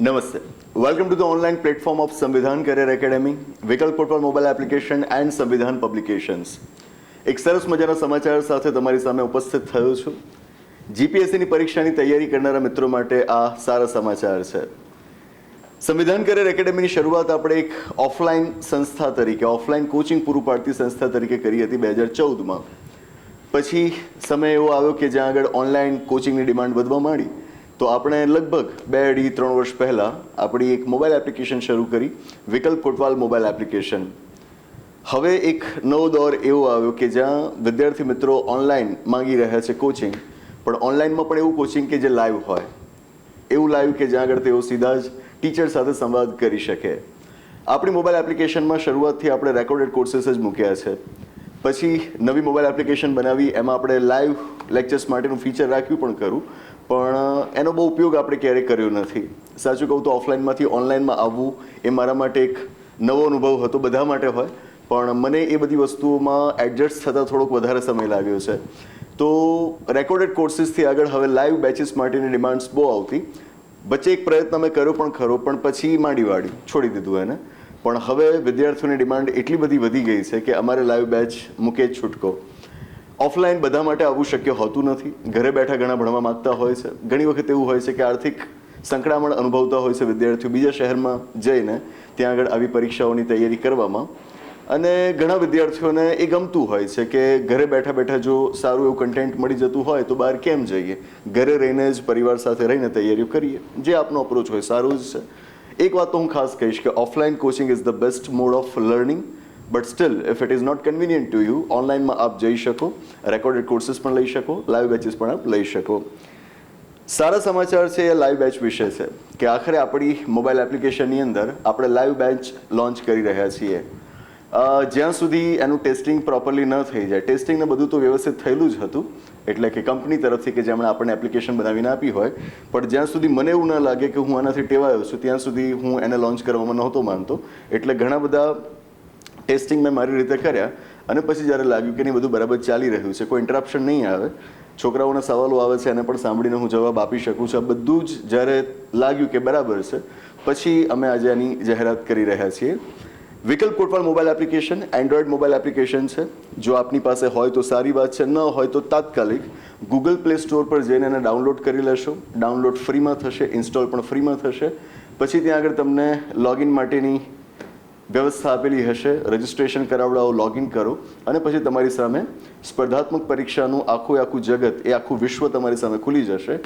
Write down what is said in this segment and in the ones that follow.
નમસ્તે welcome to the online platform of Samvidhan Career Academy Vikalp portal mobile application and Samvidhan publications એક સરસ મજાના સમાચાર સાથે તમારી સામે ઉપસ્થિત થયો છું. જીપીએસસીની પરીક્ષાની તૈયારી કરનારા મિત્રો માટે આ સારા સમાચાર છે. સંવિધાન કરિયર એકેડેમીની શરૂઆત આપણે એક ઓફલાઈન સંસ્થા તરીકે ઓફલાઈન કોચિંગ પૂરું પાડતી સંસ્થા તરીકે કરી હતી બે હજાર ચૌદમાં. પછી સમય એવો આવ્યો કે જ્યાં આગળ ઓનલાઈન કોચિંગની ડિમાન્ડ વધવા માંડી. તો આપણે લગભગ બે અઢી, ત્રણ વર્ષ પહેલાં આપણી એક મોબાઈલ એપ્લિકેશન શરૂ કરી, વિકલ્પ કોટવાલ મોબાઈલ એપ્લિકેશન હવે એક નવો દોર એવો આવ્યો કે જ્યાં વિદ્યાર્થી મિત્રો ઓનલાઈન માંગી રહ્યા છે કોચિંગ પણ ઓનલાઈનમાં પણ એવું કોચિંગ કે જે લાઈવ હોય. એવું લાઈવ કે જ્યાં આગળ તેઓ સીધા જ ટીચર સાથે સંવાદ કરી શકે. આપણી મોબાઈલ એપ્લિકેશનમાં શરૂઆતથી આપણે રેકોર્ડેડ કોર્સીસ જ મૂક્યા છે. પછી નવી મોબાઈલ એપ્લિકેશન બનાવી, એમાં આપણે લાઈવ લેક્ચર્સ માટેનું ફીચર રાખ્યું પણ ખરું. પણ એનો બહુ ઉપયોગ આપણે ક્યારેય કર્યો નથી. સાચું કહું તો ઓફલાઈનમાંથી ઓનલાઈનમાં આવવું એ મારા માટે એક નવો અનુભવ હતો, બધા માટે હોય. પણ મને એ બધી વસ્તુઓમાં એડજસ્ટ થતાં થોડોક વધારે સમય લાગ્યો છે. તો રેકોર્ડેડ કોર્સીસથી આગળ હવે લાઈવ બેચીસ માટેની ડિમાન્ડ્સ બહુ આવતી. વચ્ચે એક પ્રયત્ન મેં કર્યો પણ ખરો, પણ પછી માંડી વાળી, છોડી દીધું એને. પણ હવે વિદ્યાર્થીઓની ડિમાન્ડ એટલી બધી વધી ગઈ છે કે અમારે લાઈવ બેચ મૂકે જ છૂટકો. ઓફલાઈન બધા માટે આવું શક્ય હોતું નથી. ઘરે બેઠા ઘણા ભણવા માંગતા હોય છે. ઘણી વખત એવું હોય છે કે આર્થિક સંકળામણ અનુભવતા હોય છે વિદ્યાર્થીઓ બીજા શહેરમાં જઈને ત્યાં આગળ આવી પરીક્ષાઓની તૈયારી કરવામાં. અને ઘણા વિદ્યાર્થીઓને એ ગમતું હોય છે કે ઘરે બેઠા બેઠા જો સારું એવું કન્ટેન્ટ મળી જતું હોય તો બહાર કેમ જઈએ? ઘરે રહીને જ પરિવાર સાથે રહીને તૈયારીઓ કરીએ. જે આપનો અપ્રોચ હોય, સારું જ છે. એક વાત તો હું ખાસ કહીશ કે offline coaching is the best mode of learning but still if it is not convenient to you ઓનલાઈનમાં આપ જઈ શકો રેકોર્ડેડ કોર્સીસ પણ લઈ શકો લાઈવ બેચીસ પણ આપ લઈ શકો. સારા સમાચાર છે એ લાઈવ બેચ વિશે છે કે આખરે આપણી મોબાઈલ એપ્લિકેશનની અંદર આપણે લાઈવ બેચ લોન્ચ કરી રહ્યા છીએ. જ્યાં સુધી એનું ટેસ્ટિંગ પ્રોપરલી ન થઈ જાય ટેસ્ટિંગને બધું તો વ્યવસ્થિત થયેલું જ હતું, એટલે કે કંપની તરફથી કે જેમણે આપણને એપ્લિકેશન બનાવીને આપી હોય, પણ જ્યાં સુધી મને એવું ન લાગે કે હું આનાથી ટેવાયો છું, ત્યાં સુધી હું એને લોન્ચ કરવામાં નહોતો માનતો, એટલે ઘણા બધા ટેસ્ટિંગ મેં મારી રીતે કર્યા અને પછી જ્યારે લાગ્યું કે નહીં, બધું બરાબર ચાલી રહ્યું છે, કોઈ ઇન્ટરપ્શન નહીં આવે, છોકરાઓના સવાલો આવે છે, એને પણ સાંભળીને હું જવાબ આપી શકું છું. આ બધું જ જ્યારે લાગ્યું કે બરાબર છે, પછી અમે આજે આની જાહેરાત કરી રહ્યા છીએ. Vikalp Kotwal mobile application Android mobile application છે. જો આપની પાસે હોય તો સારી વાત છે, ન હોય તો તાત્કાલિક ગૂગલ પ્લે સ્ટોર પર જઈને એને ડાઉનલોડ કરી લેશો. ડાઉનલોડ ફ્રીમાં થશે ઇન્સ્ટોલ પણ ફ્રીમાં થશે. પછી ત્યાં આગળ તમને લોગિન માટેની વ્યવસ્થા આપેલી હશે રજિસ્ટ્રેશન કરાવડાવો લોગિન કરો અને પછી તમારી સામે સ્પર્ધાત્મક પરીક્ષાનું આખું આખું જગત, એ આખું વિશ્વ તમારી સામે ખુલી જશે.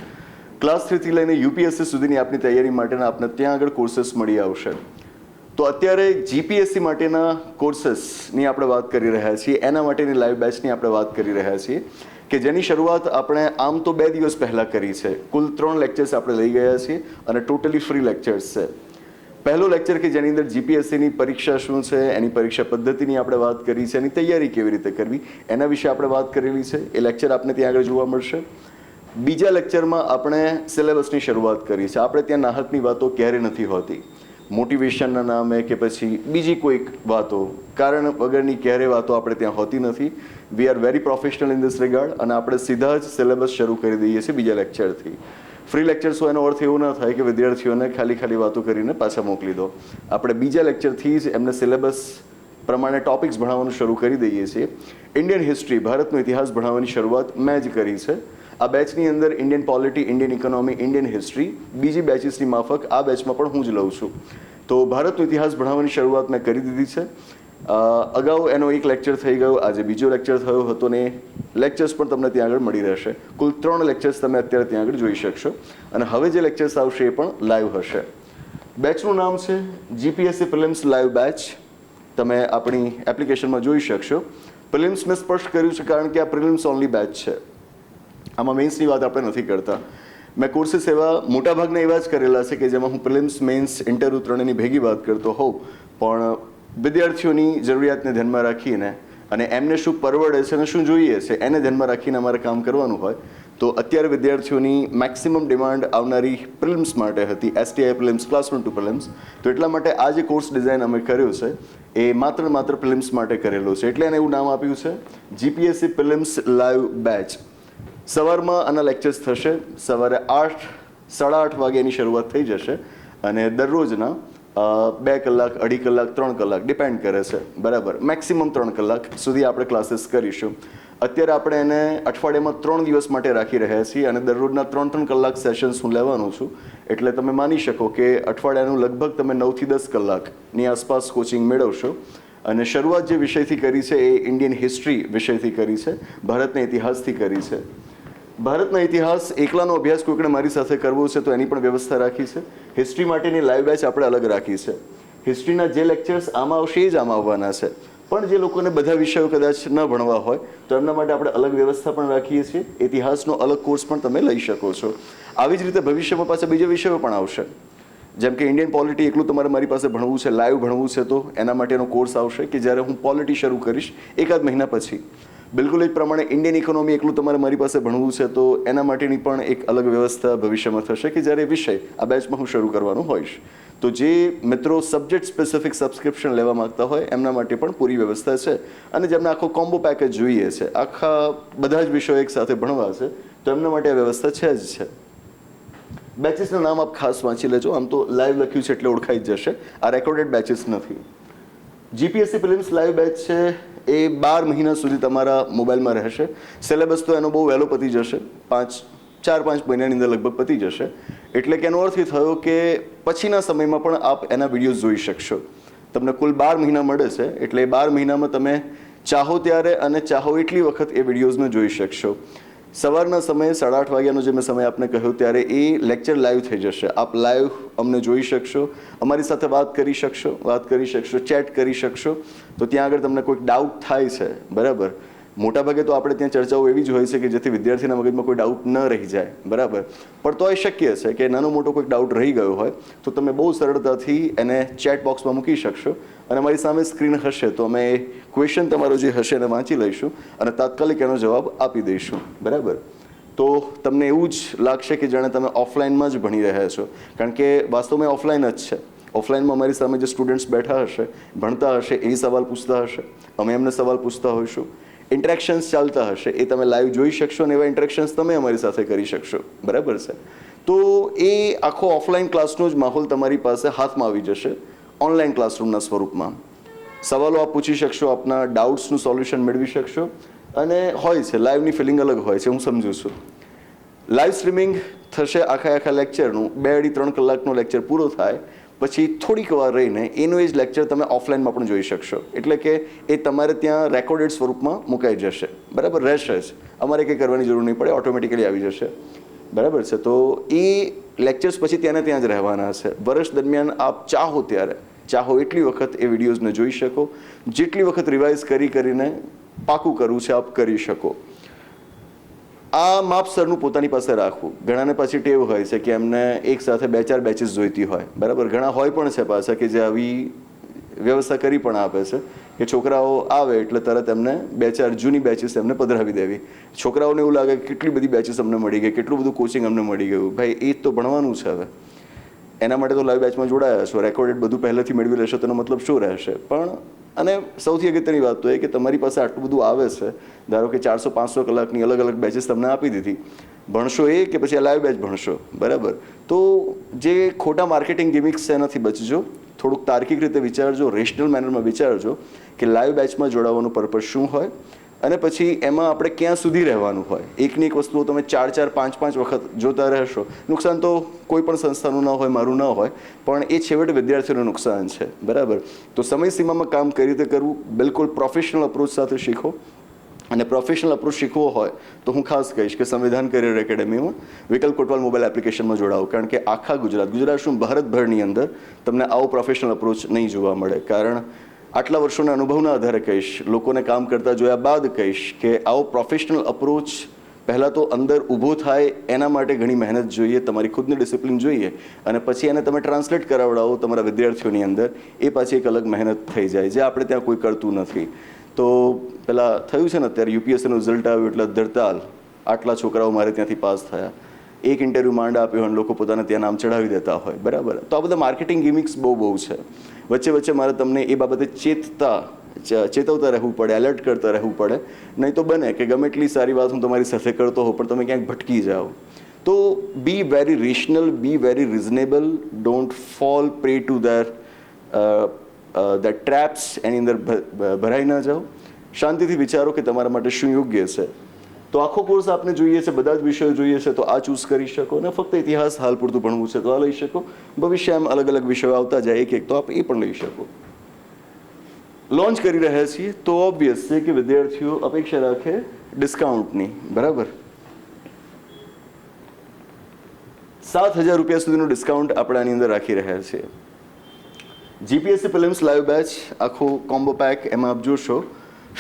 ક્લાસ થ્રીથી લઈને યુપીએસસી સુધીની આપની તૈયારી માટેના આપને ત્યાં આગળ કોર્सेस મળી આવશે. તો અત્યારે જીપીએસસી માટેના કોર્સેસની આપણે વાત કરી રહ્યા છીએ. એના માટેની લાઈવ બેચની આપણે વાત કરી રહ્યા છીએ કે જેની શરૂઆત આપણે આમ તો બે દિવસ પહેલાં કરી છે. કુલ ત્રણ લેક્ચર્સ આપણે લઈ ગયા છીએ અને ટોટલી ફ્રી લેક્ચર્સ છે. પહેલો લેક્ચર કે જેની અંદર જીપીએસસીની પરીક્ષા શું છે, એની પરીક્ષા પદ્ધતિની આપણે વાત કરી છે, એની તૈયારી કેવી રીતે કરવી, એના વિશે આપણે વાત કરેલી છે. એ લેક્ચર આપને ત્યાં આગળ જોવા મળશે. બીજા લેક્ચરમાં આપણે સિલેબસની શરૂઆત કરી છે આપણે ત્યાં નાહકની વાતો ક્યારે નથી હોતી. મોટિવેશનના નામે કે પછી બીજી કોઈક વાતો. કારણ વગરની ક્યારે વાતો આપણે ત્યાં હોતી નથી. We are very professional in this regard અને આપણે સીધા જ સિલેબસ શરૂ કરી દઈએ છીએ બીજા લેક્ચરથી ફ્રી લેક્ચર્સ હોય એનો અર્થ એવો ન થાય કે વિદ્યાર્થીઓને ખાલી ખાલી વાતો કરીને પાછા મોકલી દો. આપણે બીજા લેક્ચરથી જ એમને સિલેબસ પ્રમાણે ટોપિક્સ ભણાવવાનું શરૂ કરી દઈએ છીએ. ઇન્ડિયન હિસ્ટ્રી ભારતનો ઇતિહાસ ભણાવવાની શરૂઆત મેં જ કરી છે. આ બેચની અંદર Indian polity Indian economy Indian history બીજી બેચીસની માફક આ બેચમાં પણ હું જ લઉં છું. તો ભારતનો ઇતિહાસ ભણાવવાની શરૂઆત મેં કરી દીધી છે. અગાઉ એનો એક લેક્ચર થઈ ગયો, આજે બીજો લેક્ચર થયો હતો ને લેક્ચર્સ પણ તમને ત્યાં આગળ મળી રહેશે. કુલ ત્રણ લેક્ચર્સ તમે અત્યારે ત્યાં આગળ જોઈ શકશો. અને હવે જે લેક્ચર્સ આવશે એ પણ લાઈવ હશે. બેચનું નામ છે જીપીએસસી પ્રિલિમ્સ લાઈવ બેચ તમે આપણી એપ્લિકેશનમાં જોઈ શકશો. પ્રિલિમ્સ મેં સ્પષ્ટ કર્યું છે કારણ કે આ પ્રિલિમ્સ ઓનલી બેચ છે. આમાં મેન્સની વાત આપણે નથી કરતા. મેં કોર્સિસ એવા મોટાભાગના એવા જ કરેલા છે કે જેમાં હું પ્રિલિમ્સ મેન્સ ઇન્ટર ઉત્તરણની ભેગી વાત કરતો હોઉં. પણ વિદ્યાર્થીઓની જરૂરિયાતને ધ્યાનમાં રાખીને અને એમને શું પરવડે છે અને શું જોઈએ છે એને ધ્યાનમાં રાખીને અમારે કામ કરવાનું હોય, તો અત્યારે વિદ્યાર્થીઓની મેક્સિમમ ડિમાન્ડ આવનારી પ્રિલિમ્સ માટે હતી STI prelims class one two prelims તો એટલા માટે આ જે કોર્સ ડિઝાઇન અમે કર્યો છે, એ માત્ર માત્ર પ્રિલિમ્સ માટે કરેલો છે. એટલે એને એવું નામ આપ્યું છે જીપીએસસી પ્રિલિમ્સ લાઈવ બેચ સવારમાં આના લેક્ચર્સ થશે, સવારે આઠ, સાડા આઠ વાગે એની શરૂઆત થઈ જશે અને દરરોજના બે કલાક, અઢી કલાક, ત્રણ કલાક ડિપેન્ડ કરે છે. બરાબર? મેક્સિમમ ત્રણ કલાક સુધી આપણે ક્લાસીસ કરીશું. અત્યારે આપણે એને અઠવાડિયામાં ત્રણ દિવસ માટે રાખી રહ્યા છીએ અને દરરોજના ત્રણ ત્રણ કલાક સેશન્સ હું લેવાનું છું. એટલે તમે માની શકો કે અઠવાડિયાનું લગભગ તમે નવથી દસ કલાકની આસપાસ કોચિંગ મેળવશો. અને શરૂઆત જે વિષયથી કરી છે એ ઇન્ડિયન હિસ્ટ્રી વિષયથી કરી છે. ભારતના ઇતિહાસથી કરી છે. ભારતના ઇતિહાસ એકલાનો અભ્યાસ કોઈકને મારી સાથે કરવો છે તો એની પણ વ્યવસ્થા રાખી છે. હિસ્ટ્રી માટેની લાઈવ બેચ આપણે અલગ રાખી છે. હિસ્ટ્રીના જે લેક્ચર્સ આમાં આવશે એ જ આમાં આવવાના છે. પણ જે લોકોને બધા વિષયો કદાચ ન ભણવા હોય, તો એમના માટે આપણે અલગ વ્યવસ્થા પણ રાખીએ છીએ. ઇતિહાસનો અલગ કોર્સ પણ તમે લઈ શકો છો. આવી જ રીતે ભવિષ્યમાં પાછા બીજા વિષયો પણ આવશે. જેમ કે ઇન્ડિયન પોલિટી એકલું તમારે મારી પાસે ભણવું છે લાઈવ ભણવું છે તો એના માટેનો કોર્સ આવશે કે જ્યારે હું પોલિટી શરૂ કરીશ, એકાદ મહિના પછી. બિલકુલ એ પ્રમાણે ઇન્ડિયન ઇકોનોમી એકલું તમારે મારી પાસે ભણવું છે, તો એના માટેની પણ એક અલગ વ્યવસ્થા ભવિષ્યમાં થશે કે જ્યારે વિષય આ બેચમાં હું શરૂ કરવાનું હોઈશ. તો જે મિત્રો સબ્જેક્ટ સ્પેસિફિક સબસ્ક્રિપ્શન લેવા માગતા હોય, એમના માટે પણ પૂરી વ્યવસ્થા છે. અને જેમને આખો કોમ્બો પેકેજ જોઈએ છે, આખા બધા જ વિષયો એક સાથે ભણવા છે, તો એમના માટે આ વ્યવસ્થા છે જ છે. બેચીસનું નામ આપ ખાસ વાંચી લેજો, આમ તો લાઈવ લખ્યું છે એટલે ઓળખાઈ જ જશે. આ રેકોર્ડેડ બેચીસ નથી. જીપીએસસી પ્રિલિમ્સ લાઈવ બેચ છે. એ બાર મહિના સુધી તમારા મોબાઈલમાં રહેશે. સિલેબસ તો એનો બહુ વહેલો પતી જશે. પાંચ, ચાર, પાંચ મહિનાની અંદર લગભગ પતી જશે. એટલે કે એનો અર્થ એ થયો કે પછીના સમયમાં પણ આપ એના વીડિયો જોઈ શકશો. તમને કુલ બાર મહિના મળે છે. એટલે એ બાર મહિનામાં તમે ચાહો ત્યારે અને ચાહો એટલી વખત એ વિડીયોઝને જોઈ શકશો. સવારના સમયે સાડા આઠ વાગ્યાનો જે મેં સમય આપને કહ્યો ત્યારે એ લેક્ચર લાઈવ થઈ જશે. આપ લાઈવ અમને જોઈ શકશો, અમારી સાથે વાત કરી શકશો, વાત કરી શકશો, ચેટ કરી શકશો. તો ત્યાં આગળ તમને કોઈક ડાઉટ થાય છે, બરાબર? મોટાભાગે તો આપણે ત્યાં ચર્ચાઓ એવી જ હોય છે કે જેથી વિદ્યાર્થીના મગજમાં કોઈ ડાઉટ ન રહી જાય. બરાબર? પણ તો એ શક્ય છે કે નાનો મોટો કોઈક ડાઉટ રહી ગયો હોય, તો તમે બહુ સરળતાથી એને ચેટ બોક્સમાં મૂકી શકશો અને અમારી સામે સ્ક્રીન હશે, તો અમે એ ક્વેશ્ચન તમારો જે હશે એને વાંચી લઈશું અને તાત્કાલિક એનો જવાબ આપી દઈશું. બરાબર? તો તમને એવું જ લાગશે કે જાણે તમે ઓફલાઈનમાં જ ભણી રહ્યા છો. કારણ કે વાસ્તવમાં ઓફલાઈન જ છે. ઓફલાઈનમાં અમારી સામે જે સ્ટુડન્ટ્સ બેઠા હશે, ભણતા હશે, એ સવાલ પૂછતા હશે. અમે એમને સવાલ પૂછતા હોઈશું. ઇન્ટરેક્શન્સ ચાલતા હશે, એ તમે લાઈવ જોઈ શકશો અને એવા ઇન્ટરેક્શન્સ તમે અમારી સાથે કરી શકશો. બરાબર છે? તો એ આખો ઓફલાઈન ક્લાસનો જ માહોલ તમારી પાસે હાથમાં આવી જશે ઓનલાઈન ક્લાસરૂમના સ્વરૂપમાં. સવાલો આપ પૂછી શકશો, આપના ડાઉટ્સનું સોલ્યુશન મેળવી શકશો, અને હોય છે લાઈવની ફિલિંગ અલગ હોય છે, હું સમજુ છું. લાઈવ સ્ટ્રીમિંગ થશે આખા આખા લેક્ચરનું બે અઢી ત્રણ કલાકનો લેક્ચર પૂરો થાય પછી થોડીક વાર રહીને એનું એ જ લેક્ચર તમે ઓફલાઈનમાં પણ જોઈ શકશો. એટલે કે એ તમારે ત્યાં રેકોર્ડેડ સ્વરૂપમાં મુકાઈ જશે. બરાબર? રહેશે જ. અમારે કંઈ કરવાની જરૂર નહીં પડે ઓટોમેટિકલી આવી જશે. બરાબર છે? તો એ લેક્ચર્સ પછી ત્યાંને ત્યાં જ રહેવાના હશે. વર્ષ દરમિયાન આપ ચાહો ત્યારે. ચાહો એટલી વખત એ વિડીયોઝને જોઈ શકો. જેટલી વખત રિવાઇઝ કરી કરીને પાકું કરવું છે, આપ કરી શકો. આ માપસરનું પોતાની પાસે રાખવું. ઘણાને પાછી ટેવ હોય છે કે એમને એક સાથે બે ચાર બેચીસ જોઈતી હોય. બરાબર? ઘણા હોય પણ છે પાછા કે જે આવી વ્યવસ્થા કરી પણ આપે છે કે છોકરાઓ આવે એટલે તરત એમને બે ચાર જૂની બેચીસ એમને પધરાવી દેવી. છોકરાઓને એવું લાગે કે કેટલી બધી બેચીસ અમને મળી ગઈ, કેટલું બધું કોચિંગ અમને મળી ગયું. ભાઈ, એ જ તો ભણવાનું છે હવે. એના માટે તો લાઈવ બેચમાં જોડાયા છો. રેકોર્ડેડ બધું પહેલેથી મેળવી લેશો, તેનો મતલબ શું રહેશે? પણ અને સૌથી અગત્યની વાત તો એ કે તમારી પાસે આટલું બધું આવે છે, ધારો કે ચારસો, પાંચસો કલાકની અલગ અલગ બેચીસ તમને આપી દીધી. ભણશો એ કે પછી લાઈવ બેચ ભણશો? બરાબર. તો જે ખોટા માર્કેટિંગ ગિમિક્સ છે એનાથી બચજો. થોડુંક તાર્કિક રીતે વિચારજો રેશનલ મેનરમાં વિચારજો કે લાઈવ બેચમાં જોડાવાનું પર્પઝ શું હોય? અને પછી એમાં આપણે ક્યાં સુધી રહેવાનું હોય? એકની એક વસ્તુઓ તમે ચાર ચાર, પાંચ પાંચ વખત જોતા રહેશો. નુકસાન તો કોઈ પણ સંસ્થાનું ન હોય, મારું ન હોય, પણ એ છેવટે વિદ્યાર્થીઓનું નુકસાન છે. બરાબર? તો સમયસીમામાં કામ કઈ રીતે કરવું? બિલકુલ પ્રોફેશનલ અપ્રોચ સાથે શીખો. અને પ્રોફેશનલ અપ્રોચ શીખવો હોય, તો હું ખાસ કહીશ કે સંવિધાન કરિયર એકેડેમીમાં વિકલ્પ કોટવાલ મોબાઈલ એપ્લિકેશનમાં જોડાવો કારણ કે આખા ગુજરાત ગુજરાત શું? ભારતભરની અંદર તમને આવો પ્રોફેશનલ અપ્રોચ નહીં જોવા મળે. કારણ આટલા વર્ષોના અનુભવના આધારે કહીશ, લોકોને કામ કરતા જોયા બાદ કહીશ કે આવો પ્રોફેશનલ અપ્રોચ પહેલાં તો અંદર ઊભો થાય, એના માટે ઘણી મહેનત જોઈએ, તમારી ખુદની ડિસિપ્લિન જોઈએ અને પછી એને તમે ટ્રાન્સલેટ કરાવડાવો તમારા વિદ્યાર્થીઓની અંદર, એ પાછી એક અલગ મહેનત થઈ જાય જે આપણે ત્યાં કોઈ કરતું નથી. તો પેલા થયું છે ને અત્યારે યુપીએસસીનું રિઝલ્ટ આવ્યું એટલે દડતાલ, આટલા છોકરાઓ મારે ત્યાંથી પાસ થયા. એક ઇન્ટરવ્યૂ માંડ આપ્યો અને લોકો પોતાને ત્યાં નામ ચડાવી દેતા હોય, બરાબર? તો આ બધા માર્કેટિંગ ગિમિક્સ બહુ બહુ છે. વચ્ચે વચ્ચે મારે તમને એ બાબતે ચેતતા ચેતવતા રહેવું પડે એલર્ટ કરતા રહેવું પડે. નહીં તો બને કે ગમે એટલી સારી વાત હું તમારી સાથે કરતો હોઉં, પણ તમે ક્યાંક ભટકી જાઓ. તો be very rational be very reasonable don't fall prey to their the traps એની અંદર ભરાઈ ના જાઓ. શાંતિથી વિચારો કે તમારા માટે શું યોગ્ય છે. તો આખો કોર્સ આપને જોઈએ છે, બધા જ વિષયો જોઈએ છે, તો આ ચૂઝ કરી શકો અને ફક્ત ઇતિહાસ હાલ પૂરતું ભણવું છે તો આ લઈ શકો. ભવિષ્યમાં અલગ અલગ વિષયો આવતા જાય, એક એક તો આપ એ પણ લઈ શકો. લોન્ચ કરી રહ્યા છીએ તો ઓબ્વિયસ છે કે વિદ્યાર્થીઓ અપેક્ષા રાખે ડિસ્કાઉન્ટની બરાબર? સાત હજાર રૂપિયા સુધીનું ડિસ્કાઉન્ટ આપણે આની અંદર રાખી રહ્યા છીએ. જીપીએસસી ફિલ્મ્સ લાઈવ બેચ આખો કોમ્બો પેક એમાં આપ જોશો.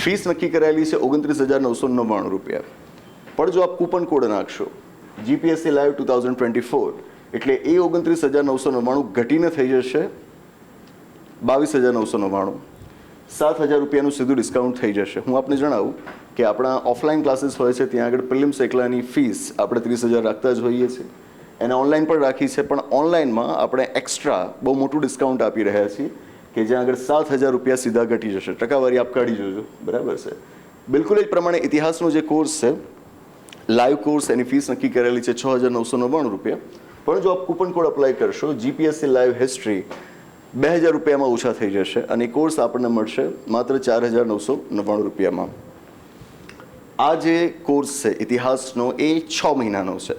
ફીસ નક્કી કરાયેલી છે ઓગણત્રીસ હજાર નવસો નવ્વાણું રૂપિયા. પણ જો આપ કૂપન કોડ નાખશો GPSC live two thousand twenty four એટલે એ ઓગણત્રીસ હજાર નવસો નવ્વાણું ઘટીને થઈ જશે, બાવીસ હજાર નવસો નવ્વાણું. સાત હજાર રૂપિયાનું સીધું ડિસ્કાઉન્ટ થઈ જશે. હું આપને જણાવું કે આપણા ઓફલાઈન ક્લાસીસ હોય છે, ત્યાં આગળ પ્રિલિમ્સ એકલાની ફીસ આપણે ત્રીસ હજાર રાખતા જ હોઈએ છીએ. એને ઓનલાઈન પણ રાખી છે, પણ ઓનલાઈનમાં આપણે એક્સ્ટ્રા બહુ મોટું ડિસ્કાઉન્ટ આપી રહ્યા છીએ કે જ્યાં આગળ સાત હજાર રૂપિયા સીધા ઘટી જશે. ટકાવારી આપ કાઢી જોજો. બરાબર છે? બિલકુલ એ જ પ્રમાણે ઇતિહાસનો જે કોર્સ છે લાઈવ કોર્સ એની ફીસ નક્કી કરેલી છે છ હજાર નવસો નવ્વાણું રૂપિયા. પણ જો આપ કૂપન કોડ અપ્લાય કરશો જીપીએસસી લાઈવ હિસ્ટ્રી બે હજાર રૂપિયામાં ઓછા થઈ જશે અને કોર્સ આપણને મળશે માત્ર ચાર હજાર નવસો નવ્વાણું રૂપિયામાં. આ જે કોર્સ છે, ઇતિહાસનો એ છ મહિનાનો છે.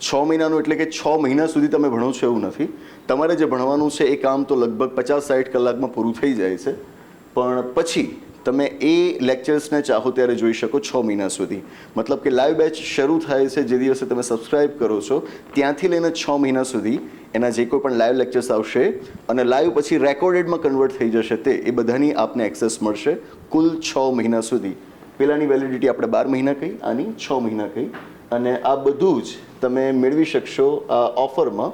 છ મહિનાનો એટલે કે છ મહિના સુધી તમે ભણો છો એવું નથી. તમારે જે ભણવાનું છે એ કામ તો લગભગ પચાસ સાઠ કલાકમાં પૂરું થઈ જાય છે. પણ પછી તમે એ લેક્ચર્સને ચાહો ત્યારે જોઈ શકો છ મહિના સુધી. મતલબ કે લાઈવ બેચ શરૂ થાય છે, જે દિવસે તમે સબસ્ક્રાઇબ કરો છો, ત્યાંથી લઈને છ મહિના સુધી એના જે કોઈ પણ લાઈવ લેક્ચર્સ આવશે અને લાઈવ પછી રેકોર્ડેડમાં કન્વર્ટ થઈ જશે તે, એ બધાની આપને એક્સેસ મળશે કુલ છ મહિના સુધી. પહેલાંની વેલિડિટી આપણે બાર મહિના કહી, આની છ મહિના કહી. અને આ બધું જ તમે મેળવી શકશો આ ઓફરમાં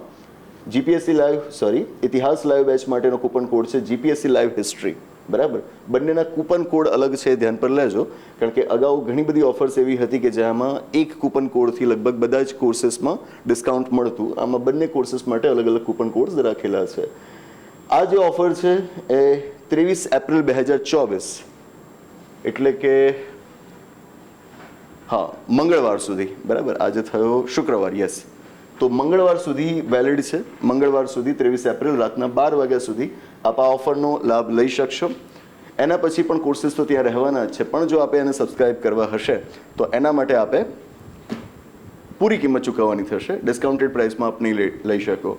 જીપીએસસી લાઈવ સોરી ઇતિહાસ લાઈવ બેચ માટેનો કૂપન કોડ છે જીપીએસસી લાઈવ હિસ્ટ્રી બરાબર? બંનેના કૂપન કોડ અલગ છે, ધ્યાન પર લેજો. કારણ કે અગાઉ ઘણી બધી ઓફર્સ એવી હતી કે જેમાં એક કૂપન કોડથી લગભગ બધા જ કોર્સીસમાં ડિસ્કાઉન્ટ મળતું. આમાં બંને કોર્સીસ માટે અલગ અલગ કૂપન કોડ રાખેલા છે. આ જે ઓફર છે એ ત્રેવીસ એપ્રિલ બે હજાર ચોવીસ. એટલે કે, હા, મંગળવાર સુધી. બરાબર? આજે થયો શુક્રવાર યસ તો મંગળવાર સુધી વેલિડ છે. મંગળવાર સુધી, ત્રેવીસ એપ્રિલ રાતના બાર વાગ્યા સુધી આપ આ ઓફરનો લાભ લઈ શકશો. એના પછી પણ કોર્સીસ તો ત્યાં રહેવાના જ છે, પણ જો આપે એને સબસ્ક્રાઇબ કરવા હશે, તો એના માટે આપે પૂરી કિંમત ચૂકવવાની થશે. ડિસ્કાઉન્ટેડ પ્રાઇસમાં આપ નહીં લઈ શકો.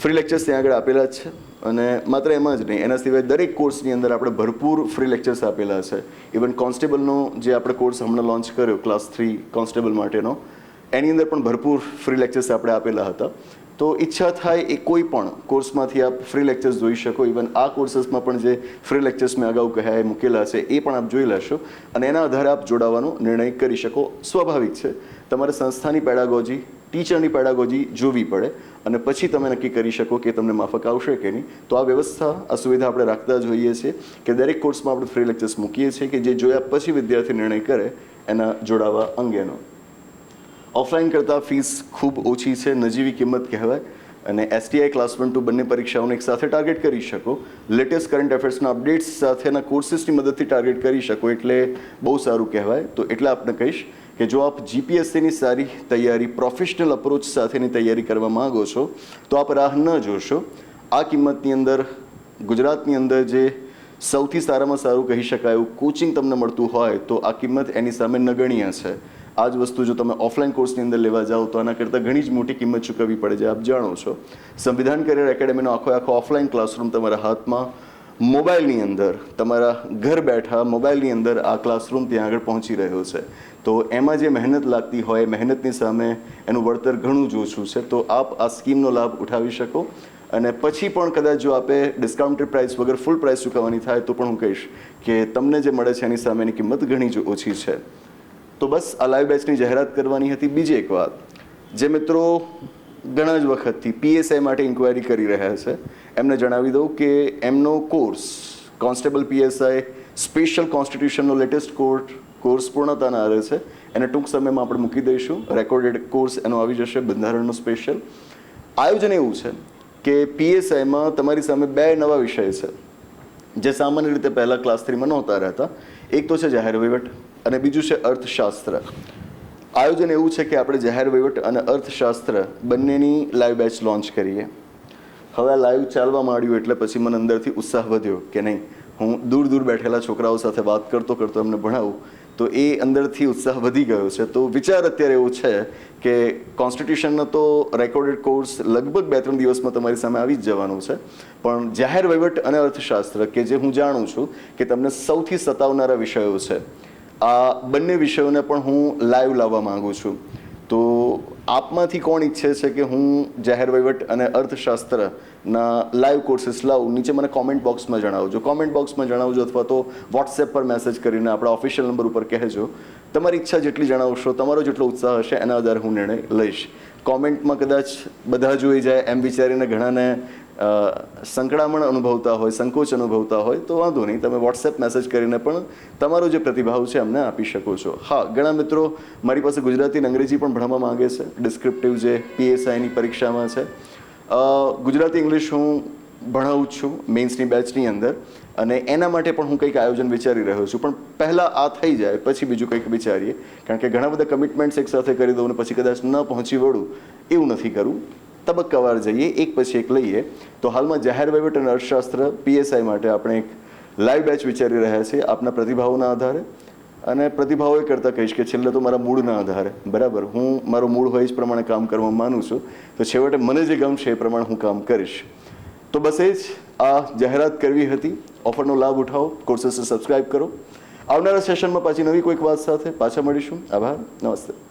ફ્રી લેક્ચર્સ ત્યાં આગળ આપેલા છે, અને માત્ર એમાં જ નહીં, એના સિવાય દરેક કોર્સની અંદર આપણે ભરપૂર ફ્રી લેક્ચર્સ આપેલા છે. ઇવન કોન્સ્ટેબલનો જે આપણે કોર્સ હમણાં લોન્ચ કર્યો ક્લાસ થ્રી કોન્સ્ટેબલ માટેનો એની અંદર પણ ભરપૂર ફ્રી લેક્ચર્સ આપણે આપેલા હતા. તો ઈચ્છા થાય એ કોઈ પણ કોર્સમાંથી આપ ફ્રી લેક્ચર્સ જોઈ શકો. ઇવન આ કોર્સીસમાં પણ જે ફ્રી લેક્ચર્સ મેં અગાઉ કહ્યા, એ મૂકેલા છે, એ પણ આપ જોઈ લેશો. અને એના આધારે આપ જોડાવાનો નિર્ણય કરી શકો. સ્વાભાવિક છે. તમારે સંસ્થાની પેડાગોજી ટીચરની પેડાગોજી જોવી પડે. અને પછી તમે નક્કી કરી શકો કે તમને માફક આવશે કે નહીં. તો આ વ્યવસ્થા, આ સુવિધા આપણે રાખતા જ હોઈએ છીએ કે દરેક કોર્સમાં આપણે ફ્રી લેક્ચર્સ મૂકીએ છીએ કે જે જોયા પછી વિદ્યાર્થી નિર્ણય કરે એના જોડાવા અંગેનો. ઓફલાઈન કરતાં ફીસ ખૂબ ઓછી છે, નજીવી કિંમત કહેવાય. અને એસટીઆઈ ક્લાસ વન ટુ બંને પરીક્ષાઓને એક સાથે ટાર્ગેટ કરી શકો. લેટેસ્ટ કરંટ અફેર્સના અપડેટ્સ સાથેના કોર્સીસની મદદથી ટાર્ગેટ કરી શકો એટલે બહુ સારું કહેવાય. તો એટલે આપને કહીશ કે જો આપ જીપીએસસીની સારી તૈયારી પ્રોફેશનલ અપ્રોચ સાથેની તૈયારી કરવા માંગો છો, તો આપ રાહ ન જોશો. આ કિંમતની અંદર, ગુજરાતની અંદર જે સૌથી સારામાં સારું કહી શકાય એવું કોચિંગ તમને મળતું હોય, તો આ કિંમત એની સામે નગણ્ય છે. આ જ વસ્તુ જો તમે ઓફલાઈન કોર્સની અંદર લેવા જાઓ તો આના કરતાં ઘણી જ મોટી કિંમત ચૂકવવી પડે છે, આપ જાણો છો. સંવિધાન કરિયર એકેડેમીનો આખો આખો ઓફલાઈન ક્લાસરૂમ તમારા હાથમાં. મોબાઈલની અંદર તમારા ઘર બેઠા મોબાઈલની અંદર આ ક્લાસરૂમ ત્યાં આગળ પહોંચી રહ્યો છે. તો એમાં જે મહેનત લાગતી હોય, મહેનતની સામે એનું વળતર ઘણું જ ઓછું છે. તો આપ આ સ્કીમનો લાભ ઉઠાવી શકો. અને પછી પણ કદાચ જો આપે ડિસ્કાઉન્ટેડ પ્રાઇસ વગર ફૂલ પ્રાઇસ ચૂકવવાની થાય તો પણ હું કહીશ કે તમને જે મળે છે એની સામેની કિંમત ઘણી જ ઓછી છે. તો બસ આ લાઈવ બેચની જાહેરાત કરવાની હતી બીજી એક વાત. જે મિત્રો ઘણા જ વખતથી પીએસઆઈ માટે ઇન્ક્વાયરી કરી રહ્યા છે. એમને જણાવી દઉં કે એમનો કોર્સ કોન્સ્ટેબલ પીએસઆઈ સ્પેશિયલ કોન્સ્ટિટ્યુશનનો લેટેસ્ટ કોર્ટ કોર્સ પૂર્ણતાના આરે છે. એને ટૂંક સમયમાં આપણે મૂકી દઈશું. રેકોર્ડેડ કોર્સ એનો આવી જશે, બંધારણનો સ્પેશિયલ આયોજન એવું છે કે પીએસઆઈમાં તમારી સામે બે નવા વિષય છે. જે સામાન્ય રીતે પહેલાં ક્લાસ થ્રીમાં નહોતા રહેતા. એક તો છે જાહેર વહીવટ. અને બીજું છે અર્થશાસ્ત્ર. આયોજન એવું છે કે આપણે જાહેર વહીવટ અને અર્થશાસ્ત્ર બંનેની લાઈવ બેચ લોન્ચ કરીએ. હવે લાઈવ ચાલવા માંડ્યું એટલે પછી મને અંદરથી ઉત્સાહ વધ્યો કે નહીં, હું દૂર દૂર બેઠેલા છોકરાઓ સાથે વાત કરતો કરતો એમને ભણાવું, તો એ અંદરથી ઉત્સાહ વધી ગયો છે. તો વિચાર અત્યારે એવો છે કે કોન્સ્ટિટ્યુશનનો તો રેકોર્ડેડ કોર્સ લગભગ બે ત્રણ દિવસમાં તમારી સામે આવી જ જવાનું છે. પણ જાહેર વહીવટ અને અર્થશાસ્ત્ર, કે જે હું જાણું છું કે તમને સૌથી સતાવનારા વિષયો છે આ બંને વિષયોને પણ હું લાઈવ લાવવા માંગુ છું. તો આપમાંથી કોણ ઈચ્છે છે કે હું જાહેર વહીવટ અને અર્થશાસ્ત્રના લાઈવ કોર્સીસ લાવું? નીચે મને કોમેન્ટ બોક્સમાં જણાવજો. કોમેન્ટ બોક્સમાં જણાવજો અથવા તો વોટ્સએપ પર મેસેજ કરીને આપણા ઓફિશિયલ નંબર ઉપર કહેજો. તમારી ઈચ્છા જેટલી જણાવશો, તમારો જેટલો ઉત્સાહ હશે, એના આધારે હું નિર્ણય લઈશ. કોમેન્ટમાં કદાચ બધા જોઈ જાય એમ વિચારીને ઘણાને સંકળામણ અનુભવતા હોય, સંકોચ અનુભવતા હોય, તો વાંધો નહીં. તમે વોટ્સએપ મેસેજ કરીને પણ તમારો જે પ્રતિભાવ છે અમને આપી શકો છો. હા, ઘણા મિત્રો મારી પાસે ગુજરાતી અને અંગ્રેજી પણ ભણવા માગે છે. ડિસ્ક્રિપ્ટિવ જે પીએસઆઈની પરીક્ષામાં છે. ગુજરાતી ઇંગ્લિશ હું ભણાવું છું મેન્સની બેચની અંદર. અને એના માટે પણ હું કંઈક આયોજન વિચારી રહ્યો છું. પણ પહેલાં આ થઈ જાય, પછી બીજું કંઈક વિચારીએ. કારણ કે ઘણા બધા કમિટમેન્ટ્સ એક સાથે કરી દઉં અને પછી કદાચ ન પહોંચી વળું, એવું નથી કરવું. તબક્કાવાર જઈએ, એક પછી એક લઈએ. તો હાલમાં જાહેર વહીવટ અને અર્થશાસ્ત્ર પીએસઆઈ માટે આપણે એક લાઈવ બેચ વિચારી રહ્યા છીએ, આપના પ્રતિભાવોના આધારે. અને પ્રતિભાવો એ કરતાં કહીશ કે છેલ્લે તો મારા મૂળના આધારે. બરાબર? હું, મારો મૂળ હોય જ પ્રમાણે કામ કરવા માનું છું. તો છેવટે મને જે ગમશે એ પ્રમાણે હું કામ કરીશ. તો બસ એ જ આ જાહેરાત કરવી હતી. ઓફરનો લાભ ઉઠાવો. કોર્સેસને સબસ્ક્રાઇબ કરો. આવનારા સેશનમાં પાછી નવી કોઈક વાત સાથે પાછા મળીશું. આભાર. નમસ્તે.